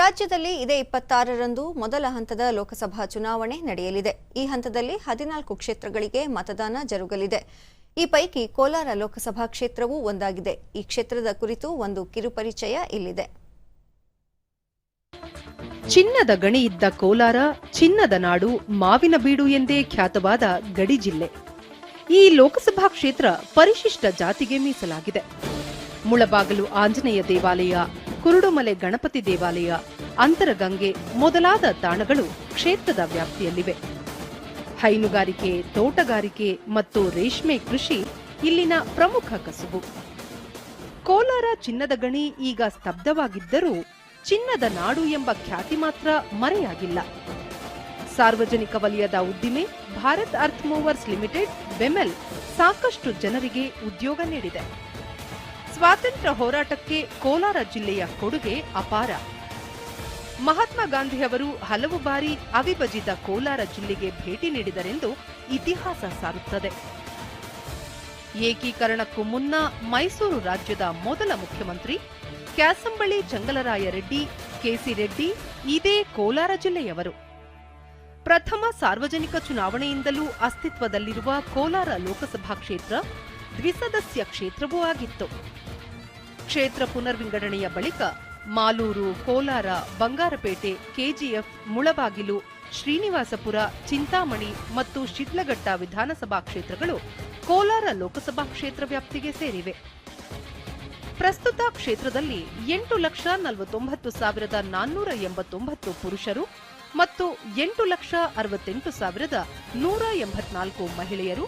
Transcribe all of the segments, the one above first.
ರಾಜ್ಯದಲ್ಲಿ ಇದೇ ಇಪ್ಪತ್ತಾರರಂದು ಮೊದಲ ಹಂತದ ಲೋಕಸಭಾ ಚುನಾವಣೆ ನಡೆಯಲಿದೆ. ಈ ಹಂತದಲ್ಲಿ ಹದಿನಾಲ್ಕು ಕ್ಷೇತ್ರಗಳಿಗೆ ಮತದಾನ ಜರುಗಲಿದೆ. ಈ ಪೈಕಿ ಕೋಲಾರ ಲೋಕಸಭಾ ಕ್ಷೇತ್ರವೂ ಒಂದಾಗಿದೆ. ಈ ಕ್ಷೇತ್ರದ ಕುರಿತು ಒಂದು ಕಿರುಪರಿಚಯ ಇಲ್ಲಿದೆ. ಚಿನ್ನದ ಗಣಿ ಇದ್ದ ಕೋಲಾರ, ಚಿನ್ನದ ನಾಡು ಮಾವಿನ ಬೀಡು ಎಂದೇ ಖ್ಯಾತವಾದ ಗಡಿ ಜಿಲ್ಲೆ. ಈ ಲೋಕಸಭಾ ಕ್ಷೇತ್ರ ಪರಿಶಿಷ್ಟ ಜಾತಿಗೆ ಮೀಸಲಾಗಿದೆ. ಮುಳಬಾಗಲು ಆಂಜನೇಯ ದೇವಾಲಯ ಕುರುಡುಮಲೆ ಗಣಪತಿ ದೇವಾಲಯ ಅಂತರಗಂಗೆ ಮೊದಲಾದ ತಾಣಗಳು ಕ್ಷೇತ್ರದ ವ್ಯಾಪ್ತಿಯಲ್ಲಿವೆ. ಹೈನುಗಾರಿಕೆ, ತೋಟಗಾರಿಕೆ ಮತ್ತು ರೇಷ್ಮೆ ಕೃಷಿ ಇಲ್ಲಿನ ಪ್ರಮುಖ ಕಸುಬು. ಕೋಲಾರ ಚಿನ್ನದ ಗಣಿ ಈಗ ಸ್ತಬ್ಧವಾಗಿದ್ದರೂ ಚಿನ್ನದ ನಾಡು ಎಂಬ ಖ್ಯಾತಿ ಮಾತ್ರ ಮರೆಯಾಗಿಲ್ಲ. ಸಾರ್ವಜನಿಕ ವಲಯದ ಉದ್ದಿಮೆ Bharat earth movers limited BEML ಸಾಕಷ್ಟು ಜನರಿಗೆ ಉದ್ಯೋಗ ನೀಡಿದೆ. ಸ್ವಾತಂತ್ರ್ಯ ಹೋರಾಟಕ್ಕೆ ಕೋಲಾರ ಜಿಲ್ಲೆಯ ಕೊಡುಗೆ ಅಪಾರ. ಮಹಾತ್ಮ ಗಾಂಧಿಯವರು ಹಲವು ಬಾರಿ ಅವಿಭಜಿತ ಕೋಲಾರ ಜಿಲ್ಲೆಗೆ ಭೇಟಿ ನೀಡಿದರೆಂದು ಇತಿಹಾಸ ಸಾರುತ್ತದೆ. ಏಕೀಕರಣಕ್ಕೂ ಮುನ್ನ ಮೈಸೂರು ರಾಜ್ಯದ ಮೊದಲ ಮುಖ್ಯಮಂತ್ರಿ ಕ್ಯಾಸಂಬಳಿ ಚಂಗಲರಾಯ ರೆಡ್ಡಿ ಕೆಸಿ ರೆಡ್ಡಿ ಇದೇ ಕೋಲಾರ ಜಿಲ್ಲೆಯವರು. ಪ್ರಥಮ ಸಾರ್ವಜನಿಕ ಚುನಾವಣೆಯಿಂದಲೂ ಅಸ್ತಿತ್ವದಲ್ಲಿರುವ ಕೋಲಾರ ಲೋಕಸಭಾ ಕ್ಷೇತ್ರ ದ್ವಿಸದಸ್ಯ ಕ್ಷೇತ್ರವೂ ಆಗಿತ್ತು. ಕ್ಷೇತ್ರ ಪುನರ್ವಿಂಗಡಣೆಯ ಬಳಿಕ ಮಾಲೂರು, ಕೋಲಾರ, ಬಂಗಾರಪೇಟೆ, ಕೆಜಿಎಫ್, ಮುಳಬಾಗಿಲು, ಶ್ರೀನಿವಾಸಪುರ, ಚಿಂತಾಮಣಿ ಮತ್ತು ಶಿಡ್ಲಘಟ್ಟ ವಿಧಾನಸಭಾ ಕ್ಷೇತ್ರಗಳು ಕೋಲಾರ ಲೋಕಸಭಾ ಕ್ಷೇತ್ರ ವ್ಯಾಪ್ತಿಗೆ ಸೇರಿವೆ. ಪ್ರಸ್ತುತ ಕ್ಷೇತ್ರದಲ್ಲಿ ಎಂಟು ಲಕ್ಷ ನಲವತ್ತೊಂಬತ್ತು ಸಾವಿರದ ನಾನ್ನೂರ ಎಂಬತ್ತೊಂಬತ್ತು ಪುರುಷರು ಮತ್ತು ಎಂಟು ಲಕ್ಷ ಅರವತ್ತೆಂಟು ಸಾವಿರದ ನೂರ ಎಂಬತ್ನಾಲ್ಕು ಮಹಿಳೆಯರು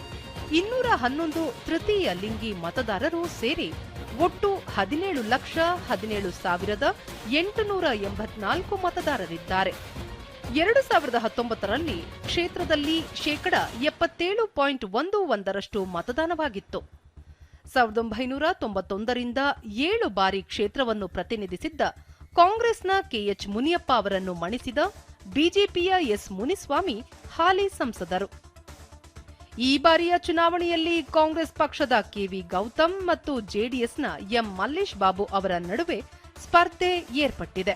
ಇನ್ನೂರ ಹನ್ನೊಂದು ತೃತೀಯ ಲಿಂಗಿ ಮತದಾರರು ಸೇರಿ ಒಟ್ಟು ಹದಿನೇಳು ಲಕ್ಷ ಹದಿನೇಳು ಸಾವಿರದ ಎಂಟುನೂರ ಎಂಬತ್ನಾಲ್ಕು ಮತದಾರರಿದ್ದಾರೆ. ಎರಡು ಸಾವಿರದ ಹತ್ತೊಂಬತ್ತರಲ್ಲಿ ಕ್ಷೇತ್ರದಲ್ಲಿ ಶೇಕಡ ಎಪ್ಪತ್ತೇಳು ಪಾಯಿಂಟ್ ಒಂದು ಒಂದರಷ್ಟು ಮತದಾನವಾಗಿತ್ತು. ಸಾವಿರದ ಒಂಬೈನೂರ ತೊಂಬತ್ತೊಂದರಿಂದ ಏಳು ಬಾರಿ ಕ್ಷೇತ್ರವನ್ನು ಪ್ರತಿನಿಧಿಸಿದ್ದ ಕಾಂಗ್ರೆಸ್ನ ಕೆಎಚ್ ಮುನಿಯಪ್ಪ ಅವರನ್ನು ಮಣಿಸಿದ ಬಿಜೆಪಿಯ ಎಸ್ ಮುನಿಸ್ವಾಮಿ ಹಾಲಿ ಸಂಸದರು. ಈ ಬಾರಿಯ ಚುನಾವಣೆಯಲ್ಲಿ ಕಾಂಗ್ರೆಸ್ ಪಕ್ಷದ ಕೆವಿ ಗೌತಮ್ ಮತ್ತು ಜೆಡಿಎಸ್ನ ಎಂ ಮಲ್ಲೇಶ್ ಬಾಬು ಅವರ ನಡುವೆ ಸ್ಪರ್ಧೆ ಏರ್ಪಟ್ಟಿದೆ.